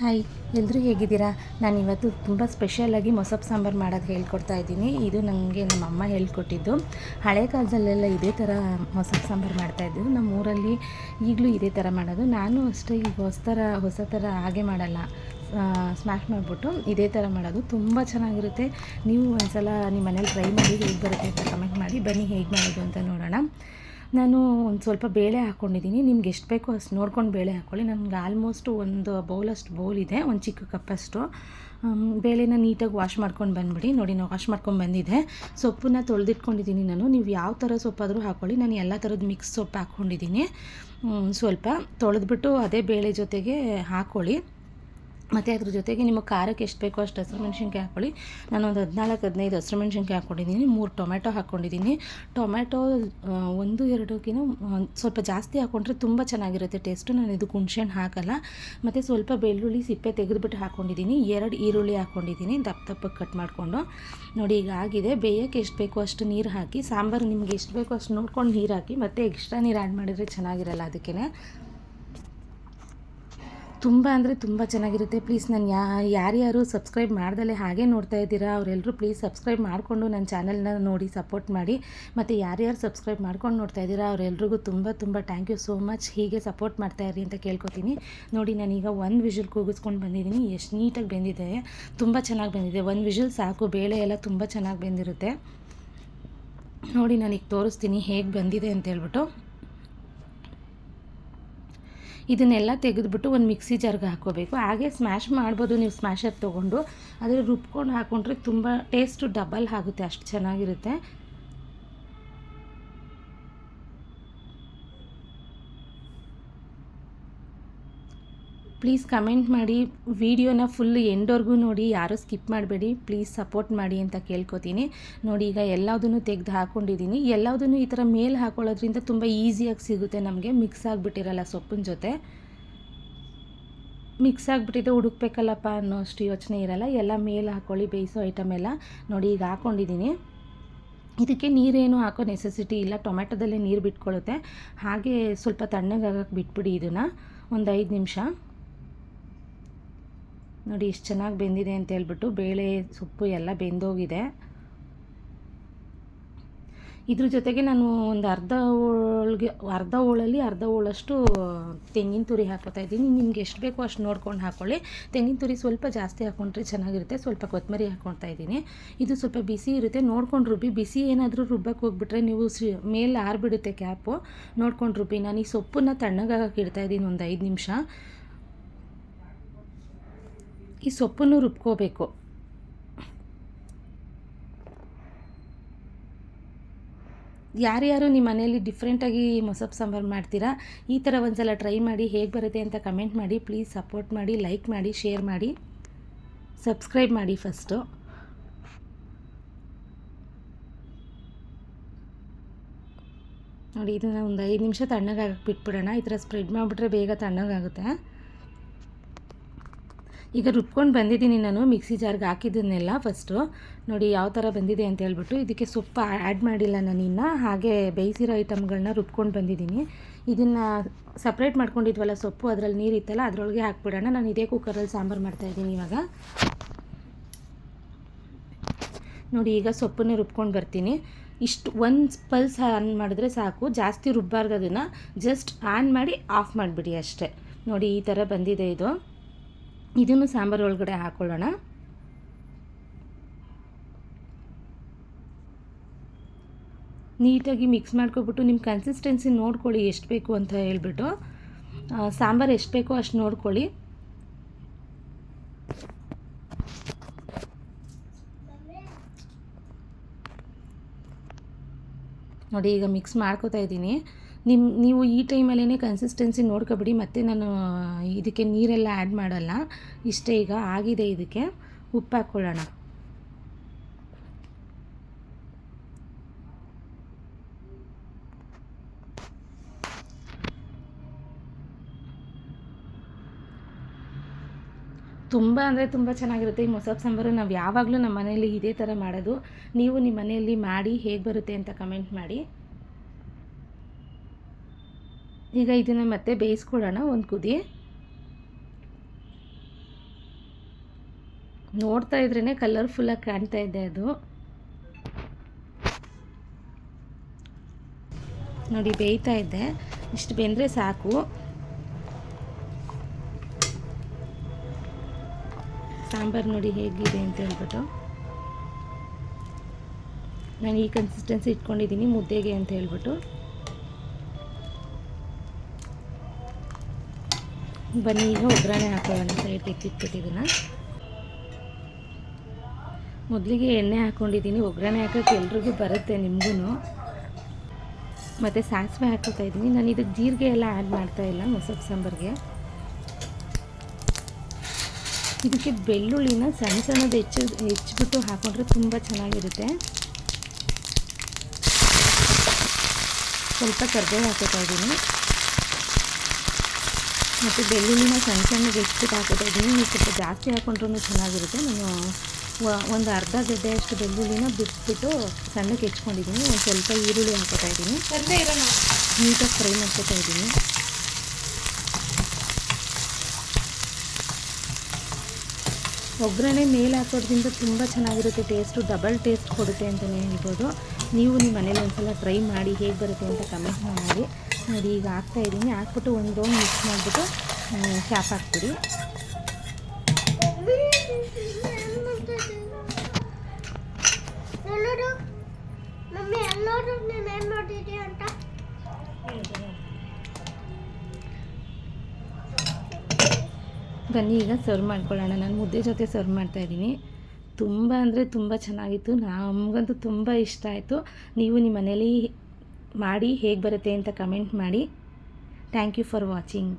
Hi ಎಲ್ಲರೂ ಹೇಗಿದ್ದೀರಾ? ನಾನು ಇವತ್ತು ತುಂಬ ಸ್ಪೆಷಲಾಗಿ ಮೊಸಪ್ಪು ಸಾಂಬಾರು ಮಾಡೋದು ಹೇಳ್ಕೊಡ್ತಾ ಇದ್ದೀನಿ. ಇದು ನನಗೆ ನಮ್ಮ ಅಮ್ಮ ಹೇಳ್ಕೊಟ್ಟಿದ್ದು. ಹಳೆ ಕಾಲದಲ್ಲೆಲ್ಲ ಇದೇ ಥರ ಮೊಸಪ್ಪು ಸಾಂಬಾರು ಮಾಡ್ತಾಯಿದ್ದು ನಮ್ಮ ಊರಲ್ಲಿ ಈಗಲೂ ಇದೇ ಥರ ಮಾಡೋದು. ನಾನು ಅಷ್ಟೇ ಈಗ ಹೊಸ ಥರ ಹೊಸ ಥರ ಹಾಗೆ ಮಾಡಲ್ಲ. ಸ್ಮ್ಯಾಶ್ ಮಾಡಿಬಿಟ್ಟು ಇದೇ ಥರ ಮಾಡೋದು. ತುಂಬ ಚೆನ್ನಾಗಿರುತ್ತೆ. ನೀವು ಒಂದ್ಸಲ ನಿಮ್ಮ ಮನೇಲಿ ಟ್ರೈ ಮಾಡಿ, ಹೇಗೆ ಬರುತ್ತೆ ಅಂತ ಕಮೆಂಟ್ ಮಾಡಿ. ಬನ್ನಿ, ಹೇಗೆ ಮಾಡೋದು ಅಂತ ನೋಡೋಣ. ನಾನು ಒಂದು ಸ್ವಲ್ಪ ಬೇಳೆ ಹಾಕ್ಕೊಂಡಿದ್ದೀನಿ ನಿಮ್ಗೆ ಎಷ್ಟು ಬೇಕೋ ಅಷ್ಟು ನೋಡ್ಕೊಂಡು ಬೇಳೆ ಹಾಕ್ಕೊಳ್ಳಿ ನನಗೆ ಆಲ್ಮೋಸ್ಟ್ ಒಂದು ಬೌಲಷ್ಟು ಬೌಲ್ ಇದೆ. ಒಂದು ಚಿಕ್ಕ ಕಪ್ಪಷ್ಟು ಬೇಳೆನ ನೀಟಾಗಿ ವಾಶ್ ಮಾಡ್ಕೊಂಡು ಬಂದ್ಬಿಡಿ. ನೋಡಿ ನಾನು ವಾಶ್ ಮಾಡ್ಕೊಂಡು ಬಂದಿದ್ದೆ ಸೊಪ್ಪನ್ನ ತೊಳೆದಿಟ್ಕೊಂಡಿದ್ದೀನಿ ನಾನು. ನೀವು ಯಾವ ಥರ ಸೊಪ್ಪಾದರೂ ಹಾಕ್ಕೊಳ್ಳಿ ನಾನು ಎಲ್ಲ ಥರದ ಮಿಕ್ಸ್ ಸೊಪ್ಪು ಹಾಕ್ಕೊಂಡಿದ್ದೀನಿ ಸ್ವಲ್ಪ ತೊಳೆದ್ಬಿಟ್ಟು ಅದೇ ಬೇಳೆ ಜೊತೆಗೆ ಹಾಕ್ಕೊಳ್ಳಿ ಮತ್ತು ಅದ್ರ ಜೊತೆಗೆ ನಿಮಗೆ ಖಾರಕ್ಕೆ ಎಷ್ಟು ಬೇಕೋ ಅಷ್ಟು ಹಸಿರು ಮೆಣಸಿನ್ಕಾಯಿ ಹಾಕ್ಕೊಳ್ಳಿ. ನಾನು ಒಂದು ಹದಿನಾಲ್ಕು, ಹದಿನೈದು ಹಸಿರು ಮೆಣಸಿನ್ಕಾಯಿ ಹಾಕ್ಕೊಂಡಿದ್ದೀನಿ. ಮೂರು ಟೊಮೆಟೊ ಹಾಕ್ಕೊಂಡಿದ್ದೀನಿ. ಟೊಮೆಟೊ ಒಂದು ಒಂದ್ ಸ್ವಲ್ಪ ಜಾಸ್ತಿ ಹಾಕ್ಕೊಂಡ್ರೆ ತುಂಬ ಚೆನ್ನಾಗಿರುತ್ತೆ. ಟೇಸ್ಟು ನಾನು ಇದು ಹುಣ್ಸೆಹಣ್ಣು ಹಾಕಲ್ಲ. ಮತ್ತು ಸ್ವಲ್ಪ ಬೆಳ್ಳುಳ್ಳಿ ಸಿಪ್ಪೆ ತೆಗೆದುಬಿಟ್ಟು ಹಾಕ್ಕೊಂಡಿದ್ದೀನಿ. ಎರಡು ಈರುಳ್ಳಿ ಹಾಕ್ಕೊಂಡಿದ್ದೀನಿ. ದಪ್ಪ ದಪ್ಪಕ್ಕೆ ಕಟ್ ಮಾಡಿಕೊಂಡು. ನೋಡಿ, ಈಗ ಆಗಿದೆ. ಬೇಯಕ್ಕೆ ಎಷ್ಟು ಬೇಕೋ ಅಷ್ಟು ನೀರು ಹಾಕಿ. ಸಾಂಬಾರು ನಿಮ್ಗೆ ಎಷ್ಟು ಬೇಕೋ ಅಷ್ಟು ನೋಡ್ಕೊಂಡು ನೀರು ಹಾಕಿ. ಮತ್ತು ಎಕ್ಸ್ಟ್ರಾ ನೀರು ಆ್ಯಡ್ ಮಾಡಿದರೆ ಚೆನ್ನಾಗಿರಲ್ಲ ಅದಕ್ಕೇ ತುಂಬ ಅಂದರೆ ತುಂಬ ಚೆನ್ನಾಗಿರುತ್ತೆ. ಪ್ಲೀಸ್ ನಾನು ಯಾ, ಯಾರ್ಯಾರು ಸಬ್ಸ್ಕ್ರೈಬ್ ಮಾಡ್ದಲೆ ಹಾಗೆ ನೋಡ್ತಾ ಇದ್ದೀರಾ ಅವರೆಲ್ಲರೂ ಪ್ಲೀಸ್ ಸಬ್ಸ್ಕ್ರೈಬ್ ಮಾಡಿಕೊಂಡು ನನ್ನ ಚಾನಲ್ನ ನೋಡಿ ಸಪೋರ್ಟ್ ಮಾಡಿ. ಮತ್ತು ಯಾರ್ಯಾರು ಸಬ್ಸ್ಕ್ರೈಬ್ ಮಾಡ್ಕೊಂಡು ನೋಡ್ತಾ ಇದ್ದೀರಾ, ಅವರೆಲ್ರಿಗೂ ತುಂಬ ತುಂಬ ಥ್ಯಾಂಕ್ ಯು ಸೋ ಮಚ್ ಹೀಗೆ ಸಪೋರ್ಟ್ ಮಾಡ್ತಾ ಇರಿ ಅಂತ ಕೇಳ್ಕೊತೀನಿ. ನೋಡಿ, ನಾನೀಗ ಒಂದು ವಿಷಲ್ ಕೂಗಿಸ್ಕೊಂಡು ಬಂದಿದ್ದೀನಿ. ಎಷ್ಟು ನೀಟಾಗಿ ಬೆಂದಿದೆ. ತುಂಬ ಚೆನ್ನಾಗಿ ಬಂದಿದೆ. ಒಂದು ವಿಷಲ್ ಸಾಕು. ಬೇಳೆ ಎಲ್ಲ ತುಂಬ ಚೆನ್ನಾಗಿ ಬೆಂದಿರುತ್ತೆ. ನೋಡಿ, ನಾನೀಗ ತೋರಿಸ್ತೀನಿ ಹೇಗೆ ಬಂದಿದೆ ಅಂತ ಹೇಳ್ಬಿಟ್ಟು. ಇದನ್ನೆಲ್ಲ ತೆಗೆದುಬಿಟ್ಟು ಒಂದು ಮಿಕ್ಸಿ ಜಾರ್ಗೆ ಹಾಕೋಬೇಕು ಹಾಗೆ ಸ್ಮ್ಯಾಶ್ ಮಾಡ್ಬೋದು ನೀವು ಸ್ಮ್ಯಾಶರ್ ತೊಗೊಂಡು. ಆದರೆ ರುಬ್ಕೊಂಡು ಹಾಕ್ಕೊಂಡ್ರೆ ತುಂಬ ಟೇಸ್ಟು ಡಬಲ್ ಆಗುತ್ತೆ, ಅಷ್ಟು ಚೆನ್ನಾಗಿರುತ್ತೆ. ಪ್ಲೀಸ್ ಕಮೆಂಟ್ ಮಾಡಿ. ವಿಡಿಯೋನ ಫುಲ್ ಎಂಡೋರ್ಗೂ ನೋಡಿ. ಯಾರೂ ಸ್ಕಿಪ್ ಮಾಡಬೇಡಿ. ಪ್ಲೀಸ್ ಸಪೋರ್ಟ್ ಮಾಡಿ ಅಂತ ಕೇಳ್ಕೊತೀನಿ. ನೋಡಿ, ಈಗ ಎಲ್ಲದನ್ನು ತೆಗೆದು ಹಾಕ್ಕೊಂಡಿದ್ದೀನಿ ಎಲ್ಲದನ್ನು ಈ ಥರ ಮೇಲೆ ಹಾಕೊಳ್ಳೋದ್ರಿಂದ ತುಂಬ ಈಸಿಯಾಗಿ ಸಿಗುತ್ತೆ ನಮಗೆ. ಮಿಕ್ಸ್ ಆಗಿಬಿಟ್ಟಿರಲ್ಲ ಸೊಪ್ಪಿನ ಜೊತೆ. ಮಿಕ್ಸ್ ಆಗಿಬಿಟ್ಟಿದೆ, ಹುಡುಕ್ಬೇಕಲ್ಲಪ್ಪ ಅನ್ನೋ ಅಷ್ಟು ಯೋಚನೆ ಇರಲ್ಲ. ಎಲ್ಲ ಮೇಲೆ ಹಾಕ್ಕೊಳ್ಳಿ ಬೇಯಿಸೋ ಐಟಮ್ ಎಲ್ಲ. ನೋಡಿ, ಈಗ ಹಾಕ್ಕೊಂಡಿದ್ದೀನಿ ಇದಕ್ಕೆ ನೀರೇನು ಹಾಕೋ ನೆಸೆಸಿಟಿ ಇಲ್ಲ. ಟೊಮೆಟೊದಲ್ಲೇ ನೀರು ಬಿಟ್ಕೊಳ್ಳುತ್ತೆ. ಹಾಗೆ ಸ್ವಲ್ಪ ತಣ್ಣಗಾಗಕ್ಕೆ ಬಿಟ್ಬಿಡಿ ಇದನ್ನು. ಒಂದು ಐದು ನಿಮಿಷ. ನೋಡಿ, ಇಷ್ಟು ಚೆನ್ನಾಗಿ ಬೆಂದಿದೆ ಅಂತ ಹೇಳ್ಬಿಟ್ಟು ಬೇಳೆ, ಸೊಪ್ಪು ಎಲ್ಲ ಬೆಂದೋಗಿದೆ. ಇದ್ರ ಜೊತೆಗೆ ನಾನು ಒಂದು ಅರ್ಧ ಹೋಳ್ಗೆ, ಅರ್ಧ ಹೋಳಲ್ಲಿ ಅರ್ಧ ಹೋಳಷ್ಟು ತೆಂಗಿನ ತುರಿ ಹಾಕೋತಾ ಇದ್ದೀನಿ. ನಿಮ್ಗೆ ಎಷ್ಟು ಬೇಕೋ ಅಷ್ಟು ನೋಡ್ಕೊಂಡು ಹಾಕ್ಕೊಳ್ಳಿ ತೆಂಗಿನ ತುರಿ ಸ್ವಲ್ಪ ಜಾಸ್ತಿ ಹಾಕ್ಕೊಂಡ್ರೆ ಚೆನ್ನಾಗಿರುತ್ತೆ. ಸ್ವಲ್ಪ ಕೊತ್ತಂಬರಿ ಹಾಕ್ಕೊಳ್ತಾ ಇದ್ದೀನಿ. ಇದು ಸ್ವಲ್ಪ ಬಿಸಿ ಇರುತ್ತೆ. ನೋಡ್ಕೊಂಡು ರುಬ್ಬಿ, ಬಿಸಿ ಏನಾದರೂ ರುಬ್ಬಕ್ಕೆ ಹೋಗ್ಬಿಟ್ರೆ ನೀವು ಸಿ, ಮೇಲೆ ಆರ್ಬಿಡುತ್ತೆ ಕ್ಯಾಪು. ನೋಡ್ಕೊಂಡು ರುಬ್ಬಿ. ನಾನು ಈ ಸೊಪ್ಪನ್ನ ತಣ್ಣಗಾಗಕ್ಕೆ ಇಡ್ತಾ ಇದ್ದೀನಿ ಒಂದು ಐದು ನಿಮಿಷ. ಈ ಸೊಪ್ಪನ್ನು ರುಬ್ಕೋಬೇಕು. ಯಾರ್ಯಾರು ನಿಮ್ಮ ಮನೆಯಲ್ಲಿ ಡಿಫ್ರೆಂಟಾಗಿ ಮೊಸಪ್ ಸಾಂಬಾರು ಮಾಡ್ತೀರಾ, ಈ ಥರ ಒಂದ್ಸಲ ಟ್ರೈ ಮಾಡಿ ಹೇಗೆ ಬರುತ್ತೆ ಅಂತ ಕಮೆಂಟ್ ಮಾಡಿ ಪ್ಲೀಸ್ ಸಪೋರ್ಟ್ ಮಾಡಿ ಲೈಕ್ ಮಾಡಿ ಶೇರ್ ಮಾಡಿ ಸಬ್ಸ್ಕ್ರೈಬ್ ಮಾಡಿ ಫಸ್ಟು ನೋಡಿ, ಇದನ್ನು ಒಂದು ಐದು ನಿಮಿಷ ತಣ್ಣಗಾಗಕ್ಕೆ ಬಿಟ್ಬಿಡೋಣ. ಈ ಥರ ಸ್ಪ್ರೆಡ್ ಮಾಡಿಬಿಟ್ರೆ ಬೇಗ ತಣ್ಣಗಾಗುತ್ತೆ. ಈಗ ರುಬ್ಕೊಂಡು ಬಂದಿದ್ದೀನಿ ನಾನು ಮಿಕ್ಸಿ ಜಾರ್ಗೆ ಹಾಕಿದ್ದನ್ನೆಲ್ಲ ಫಸ್ಟು ನೋಡಿ ಯಾವ ಥರ ಬಂದಿದೆ ಅಂತ ಹೇಳ್ಬಿಟ್ಟು ಇದಕ್ಕೆ ಸೊಪ್ಪು ಆ್ಯಡ್ ಮಾಡಿಲ್ಲ ನಾನು ಇನ್ನು. ಹಾಗೆ ಬೇಯಿಸಿರೋ ಐಟಮ್ಗಳನ್ನ ರುಬ್ಕೊಂಡು ಬಂದಿದ್ದೀನಿ. ಇದನ್ನು ಸಪ್ರೇಟ್ ಮಾಡ್ಕೊಂಡಿದ್ವಲ್ಲ ಸೊಪ್ಪು, ಅದರಲ್ಲಿ ನೀರು ಇತ್ತಲ್ಲ, ಅದರೊಳಗೆ ಹಾಕ್ಬಿಡೋಣ. ನಾನು ಇದೇ ಕುಕ್ಕರಲ್ಲಿ ಸಾಂಬಾರು ಮಾಡ್ತಾಯಿದ್ದೀನಿ ಇವಾಗ. ನೋಡಿ ಈಗ ಸೊಪ್ಪನ್ನು ರುಬ್ಕೊಂಡು ಬರ್ತೀನಿ. ಇಷ್ಟು ಒಂದು ಪಲ್ಸ್ ಆನ್ ಮಾಡಿದ್ರೆ ಸಾಕು. ಜಾಸ್ತಿ ರುಬ್ಬಾರ್ದು ಅದನ್ನು. ಜಸ್ಟ್ ಆನ್ ಮಾಡಿ ಆಫ್ ಮಾಡಿಬಿಡಿ ಅಷ್ಟೇ. ನೋಡಿ ಈ ಥರ ಬಂದಿದೆ ಇದು. ಇದನ್ನು ಸಾಂಬಾರು ಒಳಗಡೆ ಹಾಕ್ಕೊಳ್ಳೋಣ ನೀಟಾಗಿ ಮಿಕ್ಸ್ ಮಾಡ್ಕೊಬಿಟ್ಟು ನಿಮ್ಮ ಕನ್ಸಿಸ್ಟೆನ್ಸಿ ನೋಡ್ಕೊಳ್ಳಿ ಎಷ್ಟು ಬೇಕು ಅಂತ ಹೇಳ್ಬಿಟ್ಟು. ಸಾಂಬಾರು ಎಷ್ಟು ಬೇಕೋ ಅಷ್ಟು ನೋಡ್ಕೊಳ್ಳಿ. ನೋಡಿ, ಈಗ ಮಿಕ್ಸ್ ಮಾಡ್ಕೋತಾ ಇದ್ದೀನಿ. ನಿಮ್ಮ ನೀವು ಈ ಟೈಮಲ್ಲೇ ಕನ್ಸಿಸ್ಟೆನ್ಸಿ ನೋಡ್ಕೊಬಿಡಿ, ಮತ್ತೆ ನಾನು ಇದಕ್ಕೆ ನೀರೆಲ್ಲ ಆ್ಯಡ್ ಮಾಡಲ್ಲ. ಇಷ್ಟೇ ಈಗ ಆಗಿದೆ ಇದಕ್ಕೆ. ಉಪ್ಪು ಹಾಕ್ಕೊಳ್ಳೋಣ ತುಂಬ ಅಂದರೆ ತುಂಬ ಚೆನ್ನಾಗಿರುತ್ತೆ ಈ ಮೊಸಬ್ ಸಾಂಬಾರು. ನಾವು ಯಾವಾಗಲೂ ನಮ್ಮ ಮನೆಯಲ್ಲಿ ಇದೇ ಥರ ಮಾಡೋದು. ನೀವು ನಿಮ್ಮ ಮನೆಯಲ್ಲಿ ಮಾಡಿ ಹೇಗೆ ಬರುತ್ತೆ ಅಂತ ಕಮೆಂಟ್ ಮಾಡಿ. ಈಗ ಇದನ್ನು ಮತ್ತೆ ಬೇಯಿಸ್ಕೊಳ್ಳೋಣ ಒಂದು ಕುದಿ. ನೋಡ್ತಾ ಇದ್ರೇ ಕಲರ್ಫುಲ್ಲಾಗಿ ಕಾಣ್ತಾ ಇದೆ ಅದು. ನೋಡಿ ಬೇಯ್ತಾ ಇದೆ. ಇಷ್ಟು ಬೆಂದರೆ ಸಾಕು. ಸಾಂಬಾರು ನೋಡಿ ಹೇಗಿದೆ ಅಂತ ಹೇಳ್ಬಿಟ್ಟು. ನಾನು ಈ ಕನ್ಸಿಸ್ಟೆನ್ಸಿ ಇಟ್ಕೊಂಡಿದ್ದೀನಿ ಮುದ್ದೆಗೆ ಅಂತ ಹೇಳ್ಬಿಟ್ಟು. ಬನ್ನಿ, ಈಗ ಒಗ್ಗರಣೆ ಹಾಕೊಳ್ಳೋಣ. ಸೈಡ್ ಇದನ್ನು ಮೊದಲಿಗೆ ಎಣ್ಣೆ ಹಾಕ್ಕೊಂಡಿದ್ದೀನಿ ಒಗ್ಗರಣೆ ಹಾಕೋಕ್ಕೆ ಎಲ್ರಿಗೂ ಬರುತ್ತೆ ನಿಮಗೂ ಮತ್ತು ಸಾಸಿವೆ ಹಾಕೋತಾ ಇದ್ದೀನಿ. ನಾನು ಇದಕ್ಕೆ ಜೀರಿಗೆ ಎಲ್ಲ ಆ್ಯಡ್ ಮಾಡ್ತಾ ಇಲ್ಲ, ಮೊಸರು ಸಾಂಬಾರಿಗೆ. ಇದಕ್ಕೆ ಬೆಳ್ಳುಳ್ಳಿನ ಸಣ್ಣ ಸಣ್ಣದು ಹೆಚ್ಚು, ಹೆಚ್ಚಿಬಿಟ್ಟು ಹಾಕೊಂಡ್ರೆ ತುಂಬ ಚೆನ್ನಾಗಿರುತ್ತೆ. ಸ್ವಲ್ಪ ಕರ್ಬೇವು ಹಾಕೋತಾ ಇದ್ದೀನಿ. ಮತ್ತು ಬೆಳ್ಳುಳ್ಳಿನ ಸಣ್ಣ ಸಣ್ಣಗೆ ಎಷ್ಟು ಹಾಕೋತಾ ಇದ್ದೀನಿ ನೀವು ಸ್ವಲ್ಪ ಜಾಸ್ತಿ ಹಾಕೊಂಡ್ರೂ ಚೆನ್ನಾಗಿರುತ್ತೆ. ನಾನು ಒಂದು ಅರ್ಧ ಗಡ್ಡೆಯಷ್ಟು ಬೆಳ್ಳುಳ್ಳಿನ ಬಿಟ್ಬಿಟ್ಟು ಸಣ್ಣಕ್ಕೆ ಹೆಚ್ಕೊಂಡಿದ್ದೀನಿ. ಒಂದು ಸ್ವಲ್ಪ ಈರುಳ್ಳಿ ಹಾಕೋತಾ ಇದ್ದೀನಿ. ನೀಟಾಗಿ ಫ್ರೈ ಮಾಡ್ಕೋತಾ ಇದ್ದೀನಿ. ಒಗ್ಗರಣೆ ಮೇಲೆ ಹಾಕೋದ್ರಿಂದ ತುಂಬ ಚೆನ್ನಾಗಿರುತ್ತೆ. ಟೇಸ್ಟು ಡಬಲ್ ಟೇಸ್ಟ್ ಕೊಡುತ್ತೆ ಅಂತಲೇ ಹೇಳ್ಬೋದು. ನೀವು ನಿಮ್ಮ ಮನೇಲಿ ಒಂದ್ಸಲ ಟ್ರೈ ಮಾಡಿ ಹೇಗೆ ಬರುತ್ತೆ ಅಂತ ಕಮೆಂಟ್ ಮಾಡಿ. ನೋಡಿ ಈಗ ಹಾಕ್ತಾ ಇದ್ದೀನಿ. ಹಾಕ್ಬಿಟ್ಟು ಒಂದು ರೌಂಡ್ ಮಿಕ್ಸ್ ಮಾಡಿಬಿಟ್ಟು ಶಾಪ್ ಹಾಕ್ಬಿಡಿ. ಬನ್ನಿ ಈಗ ಸರ್ವ್ ಮಾಡ್ಕೊಳ್ಳೋಣ. ನಾನು ಮುದ್ದೆ ಜೊತೆ ಸರ್ವ್ ಮಾಡ್ತಾ ಇದ್ದೀನಿ. ತುಂಬ ಅಂದರೆ ತುಂಬ ಚೆನ್ನಾಗಿತ್ತು. ನಮಗಂತೂ ತುಂಬ ಇಷ್ಟ ಆಯಿತು. ನೀವು ನಿಮ್ಮ ಮನೇಲಿ ಮಾಡಿ ಹೇಗೆ ಬರುತ್ತೆ ಅಂತ ಕಮೆಂಟ್ ಮಾಡಿ. Thank you for watching